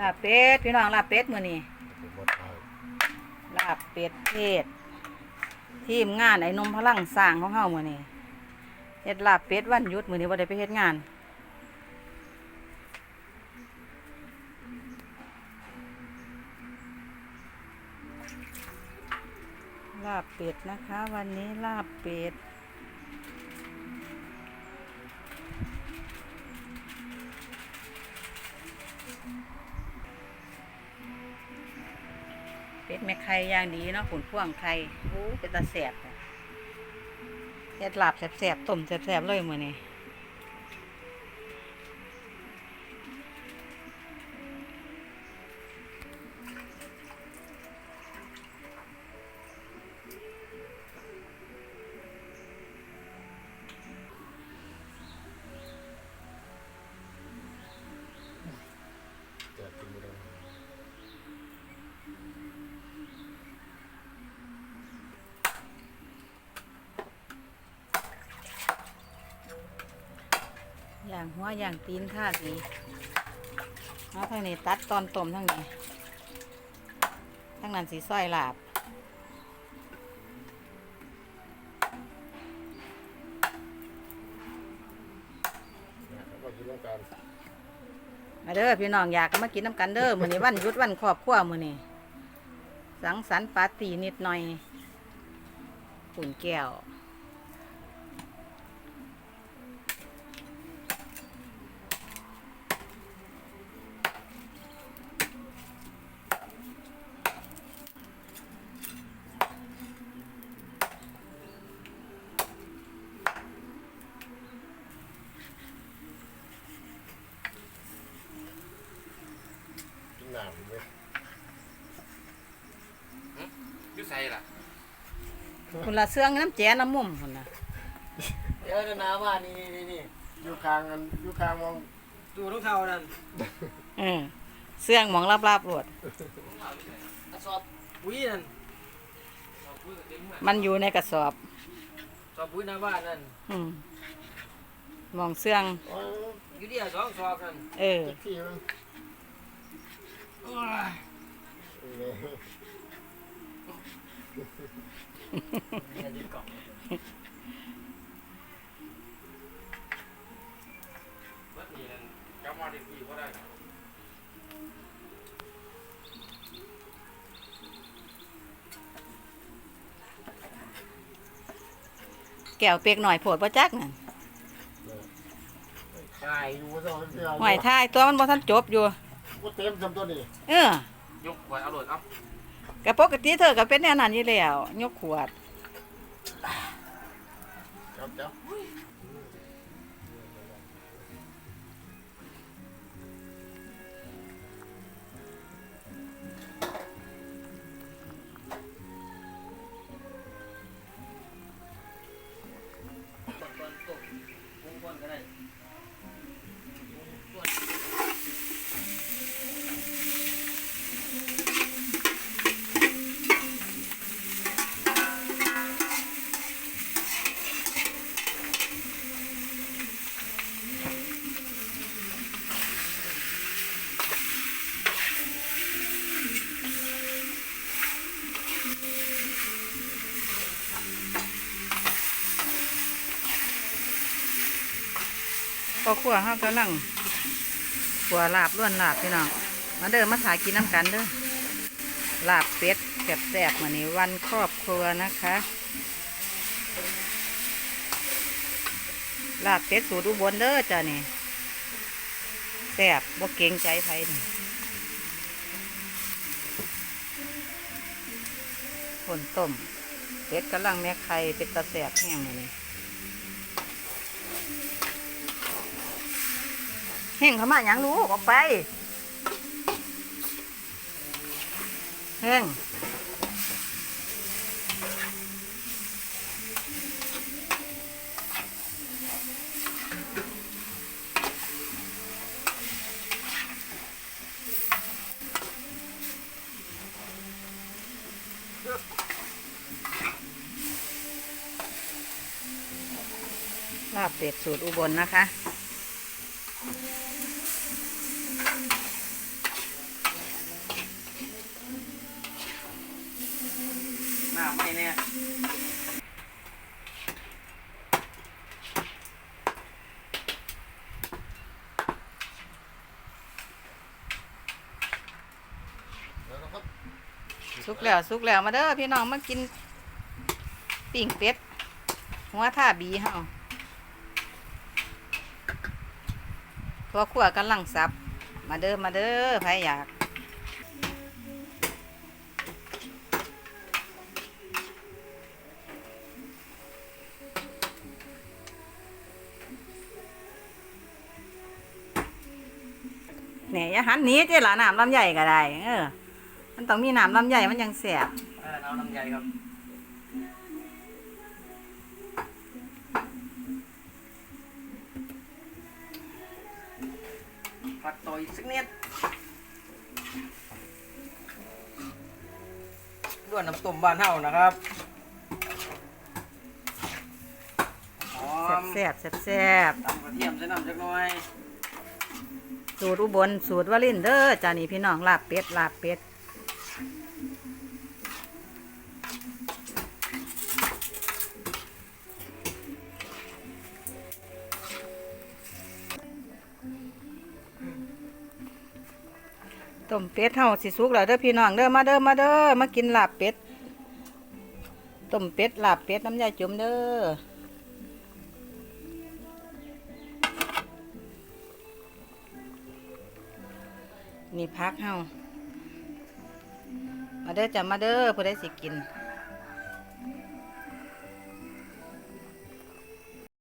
ลาบเป็ดพี่น้องลาบเป็ดมื้อนี้ลาบเป็ดเทศทีมงานไอ้นมพลังสร้างของเฮามื้อนี้เฮ็ดลาบเป็ดวันหยุดมื้อนี้บ่ได้ไปเฮ็ดงานลาบเป็ดนะคะ วันนี้ลาบเป็ด เป็ดแม่ไข่ย่างดีเนาะผุนพ่วงไข่โอ้เป็นตาแสบอะเฮ็ดลาบแสบๆต้มแสบๆเลยมื้อนี้ หัวอย่างตีนท่าดีเอาทางนี้ตัดตอนต้มทางนี้ทางนั้นสีส้อยหลาบมาเด้อพี่น้องอยากก็มากินน้ำกันเด้อมื้อนี้วันหยุดวันครอบครัวมื้อนี้สังสรรค์ปาร์ตี้นิดหน่อยปุ่นแก้ว กินหนามเลย อยุ่ใส่ล่ะ คุณ ละเสื่องน้ำแจ้น้ำมุมคุณนะเดี๋ยวนะว่านี่นี่นี่อยู่คางกันอยู่คางมองดูทุกเท่านั่นอืมเสื่องหมองลาบๆรวด กระสอบปุ๋ยนั่นมันอยู่ในกระสอบสอบปุ๋ยหน้าบ้านนั่นอืมหมองเสื่อง โอ้ยอยู่เดียวสองสอบนั่นเออ เจ็กที่มันโอ้ยเออ ก้วเปียกหน่อยโผดประจักนั่นขายอยู่ว่าต้องเสียหอยท้ายตัวมันบ่ทันจบอยู่ว่าเต็มจำตัวนี่เออ ยกไว้เอาโหลดเอากะปกติเธอก็เป็นแนวนั้นอยู่แล้วยกขวดจับจับก่อน วง พอขัวเฮากำลังขัวลาบล้วนลาบพี่น้อง มาเด้อมาถ่ายกินน้ำกันเด้อลาบเป็ดแซ่บๆมื้อนี้วันครอบครัวนะคะ ลาบเป็ดสูตรอุบลเด้อจ้ะนี่แซ่บบ่เกรงใจไผนี่คนต้มเป็ดกำลังแม่ไข่เป็ดตะแซ่บแห้งมื้อนี้ เฮงเขามาหยังรู้ออกไปเฮงลาบเป็ดสูตรอุบลนะคะ หน้าไม่แน่สุกแล้วสุกแล้วมาเด้อพี่น้องมากินปิ่งเป็ดหัวท่าบีเฮา ตัวขัวกำลังสับ มาเด้อมาเด้อใครอยากเนี่ยอย่าหันหนีเจ้าหลาน้ำลำใหญ่ก็ได้ เออ มันต้องมีน้ำลำใหญ่มันยังแสบเออเอาลำไยครับ ผัดต่ออีกสักนิดด้วยน้ำต้มบ้านเฮานะครับหอมแสบแสบแสบตำกระเทียมใส่น้ำจักหน่อยสูตรอุบลสูตรวลินทร์เด้อจานี่พี่น้องลาบเป็ดลาบเป็ด ต้มเป็ดเฮาสิสุกแล้วเด้อพี่น้องเด้อมาเด้อมาเด้อมากินลาบเป็ดต้มเป็ดลาบเป็ดน้ำยาจุ่มเด้อนี่พักเฮามาเด้อจ้ะมาเด้อผู้ใดสิกิน